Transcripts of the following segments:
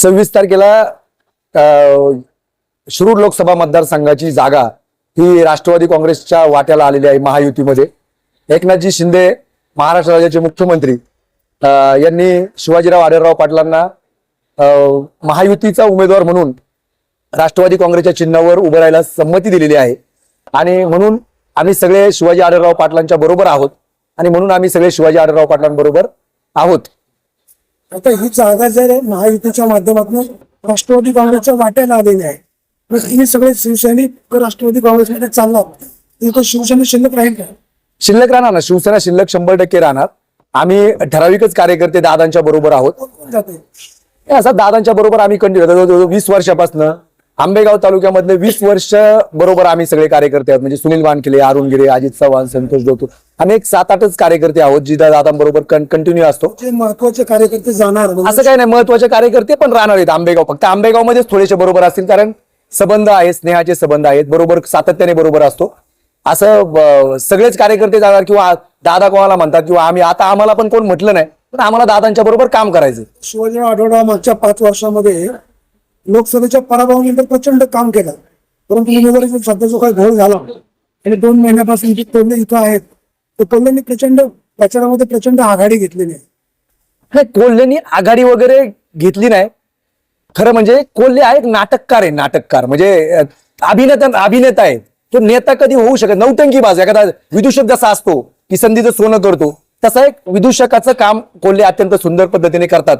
सव्वीस तारखेला शिरूर लोकसभा मतदारसंघाची जागा ही राष्ट्रवादी काँग्रेसच्या वाट्याला आलेली आहे महायुतीमध्ये. एकनाथजी शिंदे महाराष्ट्र राज्याचे मुख्यमंत्री यांनी शिवाजीराव आढळराव पाटलांना महायुतीचा उमेदवार म्हणून राष्ट्रवादी काँग्रेसच्या चिन्हावर उभं राहायला संमती दिलेली आहे. आणि म्हणून आम्ही सगळे शिवाजी आढळराव पाटलांच्या बरोबर आहोत. आणि म्हणून आम्ही सगळे शिवाजी आढळराव पाटलांबरोबर आहोत. आता ही जागा जर महायुतीच्या माध्यमातून राष्ट्रवादी काँग्रेसच्या वाट्याला आलेली आहे मग तुम्ही सगळे शिवसैनिक राष्ट्रवादी काँग्रेसमध्ये चाललात इथं शिवसेना शिल्लक राहील का? शिल्लक राहणार ना. शिवसेना शिल्लक शंभर टक्के राहणार. आम्ही ठराविकच कार्यकर्ते दादांच्या बरोबर आहोत. हे असं दादांच्या बरोबर आम्ही कंटिन्यू वीस वर्षापासून आंबेगाव तालुक्यामधले वीस वर्ष बरोबर आम्ही सगळे कार्यकर्ते आहोत. म्हणजे सुनील वानखेले अरुण गिरे अजित चव्हाण संतोष दोतू आम्ही एक सात आठच कार्यकर्ते आहोत जी दादांबरोबर कंटिन्यू असतो. महत्त्वाचे कार्यकर्ते जाणार असं काही नाही महत्त्वाचे कार्यकर्ते पण राहणार आहेत आंबेगाव. फक्त आंबेगाव मध्येच थोडेसे बरोबर असतील कारण संबंध आहेत स्नेहाचे संबंध आहेत बरोबर सातत्याने बरोबर असतो. असं सगळेच कार्यकर्ते जाणार किंवा दादा कोणाला म्हणतात किंवा आम्ही आता आम्हाला पण कोण म्हटलं नाही पण आम्हाला दादांच्या बरोबर काम करायचं शिवाजीराव आढळराव मागच्या पाच वर्षामध्ये लोकसभेच्या पराभवानंतर प्रचंड काम केलं. परंतु उमेदवारीचा सध्या जो काही घोळ झाला आणि दोन महिन्यापासून जे टोले इथं आहेत तर टोलेंनी प्रचंड प्रचारामध्ये प्रचंड आघाडी घेतलेली आहे नाही कोल्हेनी आघाडी वगैरे घेतली नाही. खरं म्हणजे कोल्हे हा एक नाटककार आहे नाटककार. म्हणजे अभिनेता अभिनेता आहे. तो नेता कधी होऊ शकत नौटंकी बाज एखादा विदूषक जसा असतो की संधीचं सोनं करतो तसं एक विदूषकाचं काम कोल्हे अत्यंत सुंदर पद्धतीने करतात.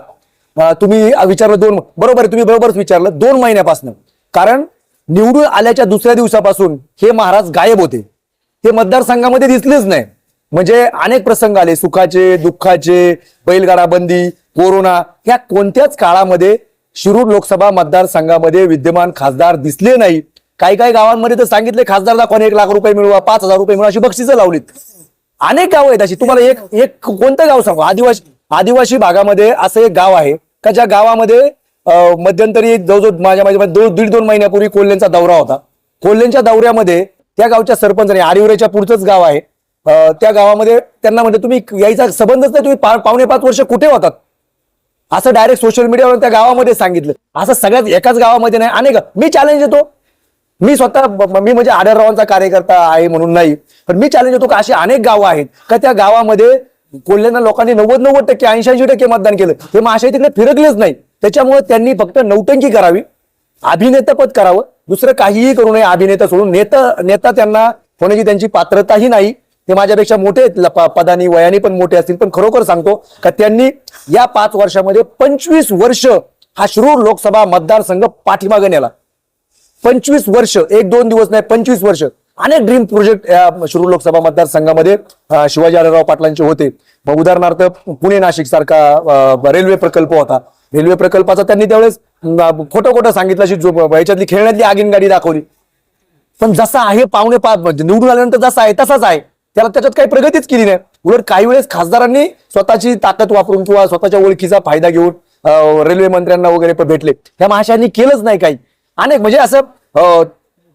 तुम्ही विचारलं दोन बरोबर आहे, तुम्ही बरोबरच विचारलं दोन महिन्यापासून. कारण निवडून आल्याच्या दुसऱ्या दिवसापासून हे महाराज गायब होते. ते मतदारसंघामध्ये दिसलेच नाही. म्हणजे अनेक प्रसंग आले सुखाचे दुःखाचे बैलगाडा बंदी कोरोना ह्या कोणत्याच काळामध्ये शिरूर लोकसभा मतदारसंघामध्ये विद्यमान खासदार दिसले नाही. काही काही गावांमध्ये तर सांगितले खासदार दाखवा एक लाख रुपये मिळवा पाच हजार रुपये मिळवा अशी बक्षिसं लावलीत. अनेक गाव आहेत अशी. तुम्हाला एक एक कोणतं गाव सांगू? आदिवासी आदिवासी भागामध्ये असं एक गाव आहे का ज्या गावामध्ये मध्यंतरी जवळजवळ माझ्या माझ्या दोन दीड दोन महिन्यापूर्वी कोल्हेंचा दौरा होता. कोल्हेंच्या दौऱ्यामध्ये त्या गावच्या सरपंचाने आरिवरेच्या पुढचंच गाव आहे. त्या गावामध्ये त्यांना म्हणजे तुम्ही यायचा संबंधच नाही तुम्ही पा- पावणे पाच वर्ष कुठे होतात? असं डायरेक्ट सोशल मीडियावर त्या गावामध्ये सांगितलं. असं सगळ्याच एकाच गावामध्ये नाही अनेक. मी चॅलेंज देतो मी स्वतः मी म्हणजे आढळरावांचा कार्यकर्ता आहे म्हणून नाही. पण मी चॅलेंज देतो का अशी अनेक गावं आहेत. का त्या गावामध्ये कोल्ह्यांना लोकांनी नव्वद नव्वद टक्के ऐंशी ऐंशी टक्के मतदान केलं. ते माशाही तिकडे फिरकलेच नाही. त्याच्यामुळे त्यांनी फक्त नौटंकी करावी अभिनेतापद करावं. दुसरं काहीही करू नये अभिनेता सोडून. नेता नेता त्यांना होण्याची त्यांची पात्रताही नाही. ते माझ्यापेक्षा मोठे आहेत. पदानी वयाने पण मोठे असतील पण खरोखर सांगतो का त्यांनी या पाच वर्षामध्ये पंचवीस वर्ष हा शिरूर लोकसभा मतदारसंघ पाठीमागे नेला. पंचवीस वर्ष एक दोन दिवस नाही पंचवीस वर्ष. अनेक ड्रीम प्रोजेक्ट या शिरूर लोकसभा मतदारसंघामध्ये शिवाजी आढळराव पाटलांचे होते. मग उदाहरणार्थ पुणे नाशिक सारखा रेल्वे प्रकल्प होता. रेल्वे प्रकल्पाचा त्यांनी त्यावेळेस खोटं खोटं सांगितलं अशी जो- याच्यातली खेळण्यातली आगीनगाडी दाखवली. पण जसा आहे पावणे पाच म्हणजे निवडून आल्यानंतर जसा आहे तसाच आहे. त्याला त्याच्यात काही प्रगतीच केली नाही. उलट काही वेळेस खासदारांनी स्वतःची ताकद वापरून किंवा स्वतःच्या ओळखीचा फायदा घेऊन रेल्वे मंत्र्यांना वगैरे पण भेटले. ह्या महाशयांनी केलंच नाही काही. अनेक म्हणजे असं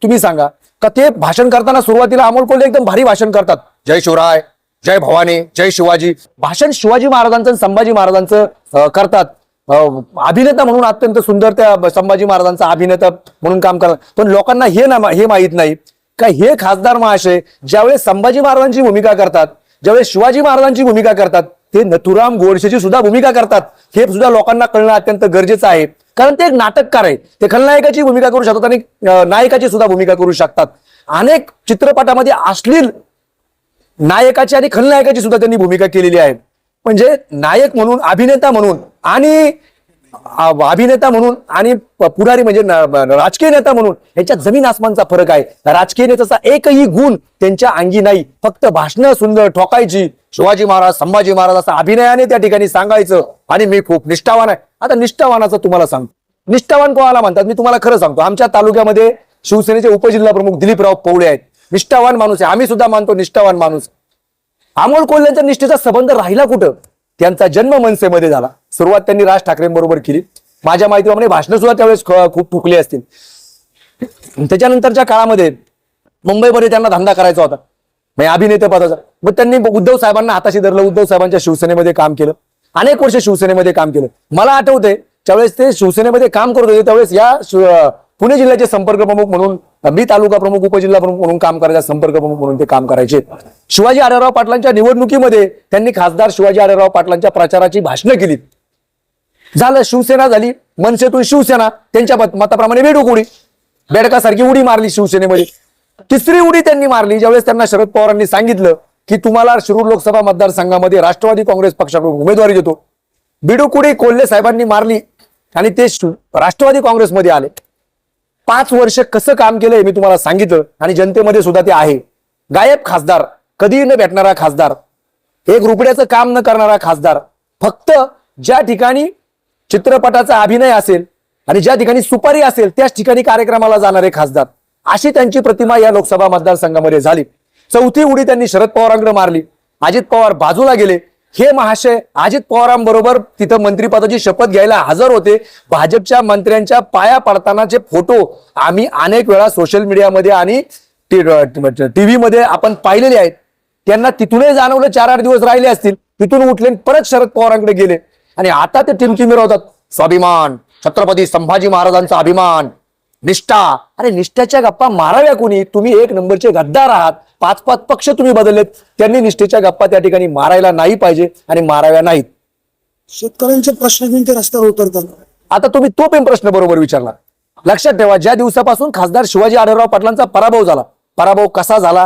तुम्ही सांगा. का ते भाषण करताना सुरुवातीला अमोल कोल्हे एकदम भारी भाषण करतात. जय शिवराय जय भवानी जय शिवाजी. भाषण शिवाजी महाराजांचं संभाजी महाराजांचं करतात. अभिनेता म्हणून अत्यंत सुंदर त्या संभाजी महाराजांचा अभिनेता म्हणून काम करतात. पण लोकांना हे ना हे माहीत नाही का हे खासदार महाशय ज्यावेळेस संभाजी महाराजांची भूमिका करतात ज्यावेळेस शिवाजी महाराजांची भूमिका करतात ते नथुराम गोडसेची सुद्धा भूमिका करतात. हे सुद्धा लोकांना कळणं अत्यंत गरजेचं आहे. कारण ते एक नाटककार आहे ते खलनायकाची भूमिका करू शकतात आणि नायकाची सुद्धा भूमिका करू शकतात. अनेक चित्रपटामध्ये अश्लील नायकाची आणि खलनायकाची सुद्धा त्यांनी भूमिका केलेली आहे. म्हणजे नायक म्हणून अभिनेता म्हणून आणि अभिनेता म्हणून आणि पुढारी म्हणजे राजकीय नेता म्हणून याच्यात जमीन आसमानचा फरक आहे. राजकीय नेत्याचा एकही गुण त्यांच्या अंगी नाही. फक्त भाषणं सुंदर ठोकायची. शिवाजी महाराज संभाजी महाराज असं अभिनयाने त्या ठिकाणी सांगायचं आणि मी खूप निष्ठावान आहे. आता निष्ठावानाचं तुम्हाला सांगतो. निष्ठावान कोणाला म्हणतात? मी तुम्हाला खरं सांगतो. आमच्या तालुक्यामध्ये शिवसेनेचे उपजिल्हा प्रमुख दिलीपराव पवळे आहेत. निष्ठावान माणूस आहे. आम्ही सुद्धा मानतो निष्ठावान माणूस. अमोल कोल्ह्यांच्या निष्ठेचा संबंध राहिला कुठं? त्यांचा जन्म मनसेमध्ये झाला. सुरुवात त्यांनी राज ठाकरेंबरोबर केली. माझ्या माहितीप्रमाणे भाषणं सुद्धा त्यावेळेस खूप फुकली असतील. त्याच्यानंतरच्या काळामध्ये मुंबईमध्ये त्यांना धंदा करायचा होता. म्हणजे अभिनेते पदाचा मग त्यांनी उद्धव साहेबांना हाताशी धरलं उद्धव साहेबांच्या शिवसेनेमध्ये काम केलं. अनेक वर्ष शिवसेनेमध्ये काम केलं. मला आठवते त्यावेळेस ते शिवसेनेमध्ये काम करत होते त्यावेळेस या पुणे जिल्ह्याचे संपर्क प्रमुख म्हणून मी तालुका प्रमुख उपजिल्हा प्रमुख म्हणून काम करायचा संपर्क प्रमुख म्हणून ते काम करायचे. शिवाजी आढळराव पाटलांच्या निवडणुकीमध्ये त्यांनी खासदार शिवाजी आढळराव पाटलांच्या प्रचाराची भाषणं केली. झालं शिवसेना झाली मनसेतून शिवसेना त्यांच्या मत- मताप्रमाणे बेडूक उडी बेडकासारखी उडी मारली शिवसेनेमध्ये. तिसरी उडी त्यांनी मारली ज्यावेळेस त्यांना शरद पवारांनी सांगितलं की तुम्हाला शिरूर लोकसभा मतदारसंघामध्ये राष्ट्रवादी काँग्रेस पक्षाकडून उमेदवारी देतो. बेडूक कोल्हे साहेबांनी मारली आणि ते राष्ट्रवादी काँग्रेसमध्ये आले. पाच वर्ष कसं काम केलंय मी तुम्हाला सांगितलं आणि जनतेमध्ये सुद्धा ते आहे. गायब खासदार कधीही न भेटणारा खासदार एक रुपड्याचं काम न करणारा खासदार फक्त ज्या ठिकाणी चित्रपटाचा अभिनय असेल आणि ज्या ठिकाणी सुपारी असेल त्याच ठिकाणी कार्यक्रमाला जाणारे खासदार. अशी त्यांची प्रतिमा या लोकसभा मतदारसंघामध्ये झाली. चौथी उडी त्यांनी शरद पवारांकडे मारली. अजित पवार बाजूला गेले. हे महाशय अजित पवारांबरोबर तिथं मंत्रिपदाची शपथ घ्यायला हजर होते. भाजपच्या मंत्र्यांच्या पाया पडतानाचे फोटो आम्ही अनेक वेळा सोशल मीडियामध्ये आणि म्हणजे टीव्ही मध्ये आपण पाहिलेले आहेत. त्यांना तिथूनही जाणवलं चार आठ दिवस राहिले असतील. तिथून उठले परत शरद पवारांकडे गेले. आणि आता ते टिमकी मिरवतात. स्वाभिमान. छत्रपती संभाजी महाराजांचा अभिमान. निष्ठा. अरे निष्ठेच्या गप्पा माराव्या कोणी? तुम्ही एक नंबरचे गद्दार आहात. पाच पाच पक्ष तुम्ही बदललेत. त्यांनी निष्ठेच्या गप्पा त्या ठिकाणी मारायला नाही पाहिजे आणि माराव्या नाहीत. शेतकऱ्यांचे प्रश्न घेऊन ते रस्त्यावर उतरतात. आता तुम्ही तो पण प्रश्न बरोबर विचारला. लक्षात ठेवा ज्या दिवसापासून खासदार शिवाजी आढळराव पाटलांचा पराभव झाला. पराभव कसा झाला?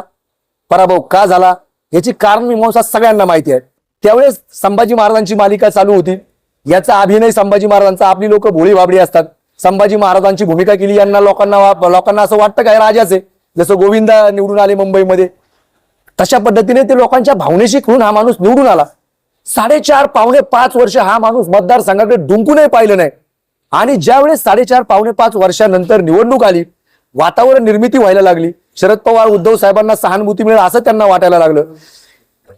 पराभव का झाला? याची कारण मीमांसा सगळ्यांना माहिती आहे. त्यावेळेस संभाजी महाराजांची मालिका चालू होती. याचा अभिनय संभाजी महाराजांचा. आपली लोक भोळी बाबडी असतात. संभाजी महाराजांची भूमिका केली यांना लोकांना लोकांना असं वाटतं काय राजाचे? जसं गोविंदा निवडून आले मुंबईमध्ये. तशा पद्धतीने ते लोकांच्या भावनेशी खेळून हा माणूस निवडून आला. साडेचार पावणे पाच वर्ष हा माणूस मतदारसंघाकडे डुंकूनही पाहिलं नाही. आणि ज्यावेळेस साडेचार पावणे पाच वर्षानंतर निवडणूक आली वातावरण निर्मिती व्हायला लागली. शरद पवार उद्धव साहेबांना सहानुभूती मिळेल असं त्यांना वाटायला लागलं.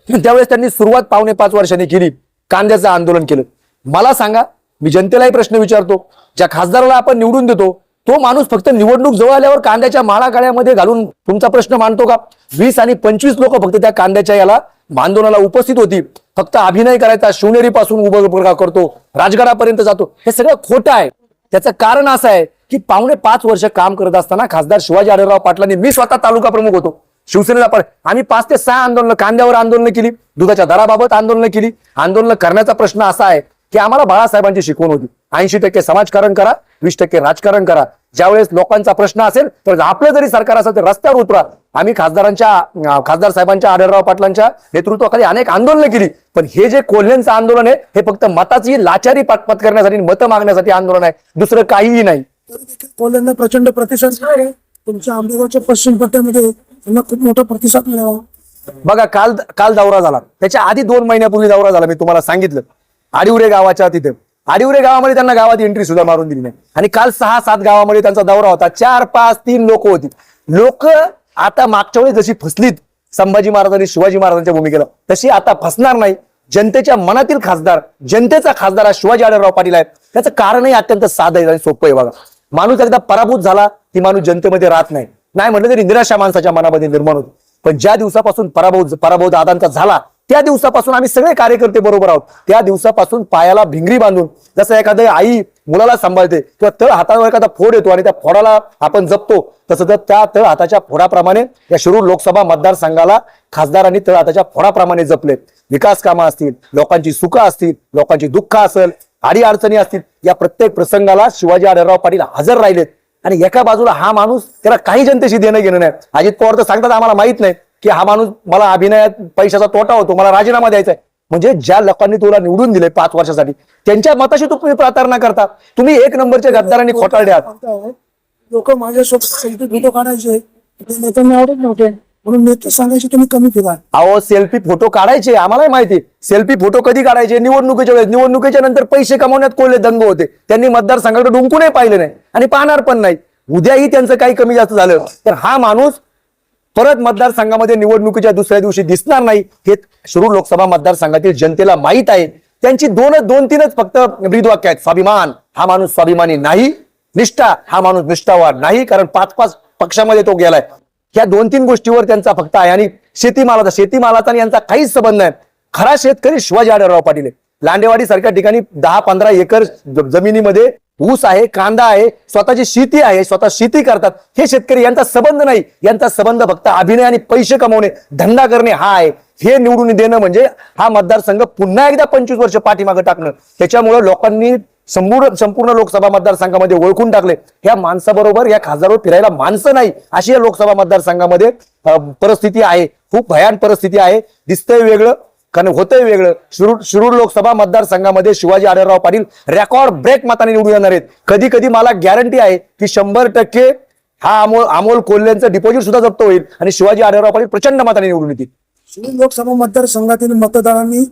त्यावेळेस त्यांनी सुरुवात पावणे पाच वर्षांनी केली कांद्याचं आंदोलन केलं. मला सांगा मी जनतेलाही प्रश्न विचारतो ज्या खासदाराला आपण निवडून देतो तो माणूस फक्त निवडणूक जवळ आल्यावर कांद्याच्या मारागाळ्यामध्ये घालून तुमचा प्रश्न मांडतो का? वीस आणि पंचवीस लोक फक्त त्या कांद्याच्या याला आंदोलनाला उपस्थित होती फक्त अभिनय करायचा शिवनेरी पासून उभं करतो राजगडापर्यंत जातो. हे सगळं खोटं आहे. त्याचं कारण असं आहे की पावणे पाच वर्ष काम करत असताना खासदार शिवाजी आढळराव पाटलांनी मी स्वतः तालुका प्रमुख होतो. शिवसेनेला पण. आम्ही पाच ते सहा आंदोलन कांद्यावर आंदोलन केली दुधाच्या दराबाबत आंदोलन केली. आंदोलन करण्याचा प्रश्न असा आहे की आम्हाला बाळासाहेबांची शिकवण होती. ऐंशी टक्के समाजकारण करा वीस टक्के राजकारण करा. ज्यावेळेस लोकांचा प्रश्न असेल तर आपलं जरी सरकार असेल तर रस्त्यावर उतरा. आम्ही खासदारांच्या खासदार साहेबांच्या आढळराव पाटलांच्या नेतृत्वाखाली अनेक आंदोलनं केली. पण हे जे कोल्ह्यांचं आंदोलन आहे हे फक्त मताची लाचारी पाठपात करण्यासाठी मतं मागण्यासाठी आंदोलन आहे. दुसरं काहीही नाही. कोल्ह्यांना प्रचंड प्रतिसाद तुमच्या आंबेगावच्या पश्चिम पट्ट्यामध्ये त्यांना खूप मोठा प्रतिसाद मिळाला. बघा काल काल दौरा झाला. त्याच्या आधी दोन महिन्यापूर्वी दौरा झाला मी तुम्हाला सांगितलं. आडिवरे गावाच्या तिथे. आडिवरे गावामध्ये त्यांना गावात एंट्री सुद्धा मारून दिली नाही. आणि काल सहा सात गावामध्ये त्यांचा दौरा होता. चार पाच तीन लोक होती. लोक आता मागच्या वेळी जशी फसलीत संभाजी महाराजांनी शिवाजी महाराजांच्या भूमिकेला तशी आता फसणार नाही. जनतेच्या मनातील खासदार जनतेचा खासदार हा शिवाजी आढळराव पाटील आहे त्याचं कारणही अत्यंत साधं आहे आणि सोपं आहे बघा. माणूस एकदा पराभूत झाला की माणूस जनतेमध्ये राहत नाही. नाही म्हटलं तरी निराशा माणसाच्या मनामध्ये निर्माण होते. पण ज्या दिवसापासून पराभव पराभव दादांचा झाला त्या दिवसापासून आम्ही सगळे कार्यकर्ते बरोबर आहोत. त्या दिवसापासून पायाला भिंगरी बांधून जसं एखादं आई मुलाला सांभाळते किंवा तळ हातावर एखादा फोड येतो आणि त्या फोडाला आपण जपतो तसं तर त्या तळ हाताच्या फोडाप्रमाणे या शिरूर लोकसभा मतदारसंघाला खासदारांनी तळ हाताच्या फोडाप्रमाणे जपले. विकास कामं असतील लोकांची सुखं असतील लोकांची दुःख असेल आडी अडचणी असतील या प्रत्येक प्रसंगाला शिवाजी आढळराव पाटील हजर राहिलेत. आणि एका बाजूला हा माणूस त्याला काही जनतेशी देणं घेणं नाही. अजित पवार तर सांगतात आम्हाला माहीत नाही. की हा माणूस मला अभिनयात पैशाचा तोटा होतो मला राजीनामा द्यायचा आहे म्हणजे ज्या लोकांनी तुला निवडून दिले पाच वर्षासाठी त्यांच्या मताशी तुम्ही प्रार्थना करता. तुम्ही एक नंबरचे गद्दारांनी खोटारडे आहात. लोक माझ्यासोबत सेल्फी फोटो काढायचे. ते नेत्यांना आवडत नव्हते. म्हणून नेते सांगायचे तुम्ही कमी फिरा अहो सेल्फी फोटो काढायचे आम्हालाही माहिती सेल्फी फोटो कधी काढायचे? निवडणुकीच्या वेळेस. निवडणुकीच्या नंतर पैसे कमवण्यात कोल्हे दंग होते. त्यांनी मतदारसंघाकडे डुंकूनही पाहिले नाही. आणि पाहणार पण नाही. उद्याही त्यांचं काही कमी जास्त झालं. तर हा माणूस परत मतदारसंघामध्ये निवडणुकीच्या दुसऱ्या दिवशी दिसणार नाही हे शिरूर लोकसभा मतदारसंघातील जनतेला माहीत आहे. त्यांची दोनच दोन तीनच फक्त ब्रीदवाक्य आहेत. स्वाभिमान हा माणूस स्वाभिमानी नाही. निष्ठा हा माणूस निष्ठावार नाही कारण पाच पाच पक्षामध्ये तो गेलाय. ह्या दोन तीन गोष्टीवर त्यांचा फक्त आहे. आणि शेतीमालाचा शेतीमालाचा आणि यांचा काहीच संबंध नाही. खरा शेतकरी शिवाजी आढळराव पाटील आहे. लांडेवाडी सारख्या ठिकाणी दहा पंधरा एकर जमिनीमध्ये ऊस आहे कांदा आहे स्वतःची शेती आहे स्वतः शेती करतात. हे शेतकरी यांचा संबंध नाही. यांचा संबंध फक्त अभिनय आणि पैसे कमवणे धंदा करणे हा आहे. हे निवडून देणं म्हणजे हा मतदारसंघ पुन्हा एकदा पंचवीस वर्ष पाठीमागे टाकणं. त्याच्यामुळे लोकांनी संपूर्ण संपूर्ण लोकसभा मतदारसंघामध्ये ओळखून टाकले. ह्या माणसाबरोबर या खासदारवर फिरायला माणसं नाही. अशी या लोकसभा मतदारसंघामध्ये परिस्थिती आहे. खूप भयान परिस्थिती आहे. दिसतंय वेगळं. कारण होतंय वेगळं. शिरूर शिरूर लोकसभा मतदारसंघामध्ये शिवाजी आढळराव पाटील रेकॉर्ड ब्रेक मताने निवडून येणार आहेत. कधी कधी मला गॅरंटी आहे की शंभर टक्के हा अमोल अमोल कोल्हेंचं डिपॉझिट सुद्धा जप्त होईल आणि शिवाजी आढळराव पाटील प्रचंड मताने निवडून येतील. शिरूर लोकसभा मतदारसंघातील मतदारांनी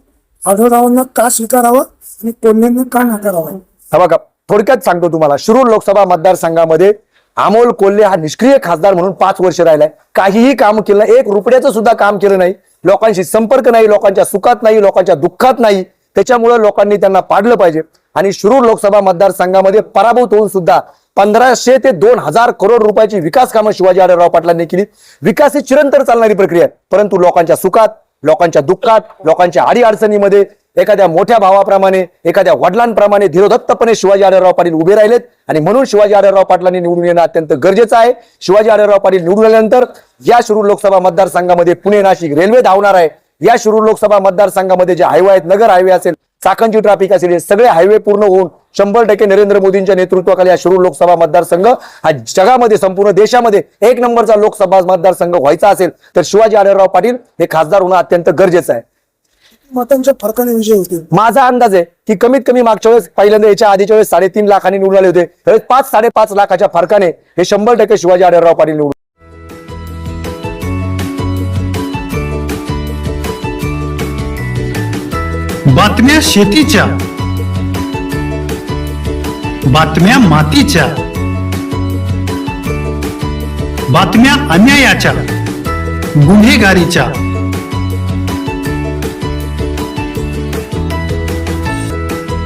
आढळरावांना का स्वीकारावं आणि कोल्हेंना का नाकारावं? हा बघा थोडक्यात सांगतो तुम्हाला. शिरूर लोकसभा मतदारसंघामध्ये अमोल कोल्हे हा निष्क्रिय खासदार म्हणून पाच वर्ष राहिलाय. काहीही काम केलं नाही. एक रुपयाचं सुद्धा काम केलं नाही. लोकांशी संपर्क नाही लोकांच्या सुखात नाही लोकांच्या दुःखात नाही. त्याच्यामुळे लोकांनी त्यांना पाडलं पाहिजे. आणि शिरूर लोकसभा मतदारसंघामध्ये पराभूत होऊन सुद्धा पंधराशे ते दोन हजार करोड रुपयाची विकास कामं शिवाजी आढळराव पाटलांनी केली. विकास ही चिरंतर चालणारी प्रक्रिया आहे. परंतु लोकांच्या सुखात लोकांच्या दुःखात लोकांच्या आडी अडचणीमध्ये एखाद्या मोठ्या भावाप्रमाणे एखाद्या वडिलांप्रमाणे धीरोधत्तपणे शिवाजी आढळराव पाटील उभे राहिलेत. आणि म्हणून शिवाजी आढळराव पाटलांनी निवडून येणं अत्यंत गरजेचं आहे. शिवाजी आढळराव पाटील निवडून आल्यानंतर या शिरूर लोकसभा मतदारसंघामध्ये पुणे नाशिक रेल्वे धावणार आहे. या शिरूर लोकसभा मतदारसंघामध्ये जे हायवे आहेत नगर हायवे असेल चाकणची ट्रॅफिक असेल हे सगळे हायवे पूर्ण होऊन शंभर टक्के नरेंद्र मोदींच्या नेतृत्वाखाली हा शिरूर लोकसभा मतदारसंघ हा जगामध्ये संपूर्ण देशामध्ये एक नंबरचा लोकसभा मतदारसंघ व्हायचा असेल तर शिवाजी आढळराव पाटील हे खासदार होणं अत्यंत गरजेचं आहे. मतांच्या फरकाने विजय होतील माझा अंदाज आहे की कमीत कमी मागच्या वेळेस पहिल्यांदा याच्या आधीच्या वेळेस साडेतीन लाखांनी निवडून आले होते. त्यावेळेस पाच साडेपाच लाखाच्या फरकाने हे शंभर टक्के शिवाजी आढळराव पाटील निवडून बातम्या शेतीच्या. बातम्या मातीच्या. बातम्या अन्यायाच्या. गुन्हेगारीच्या.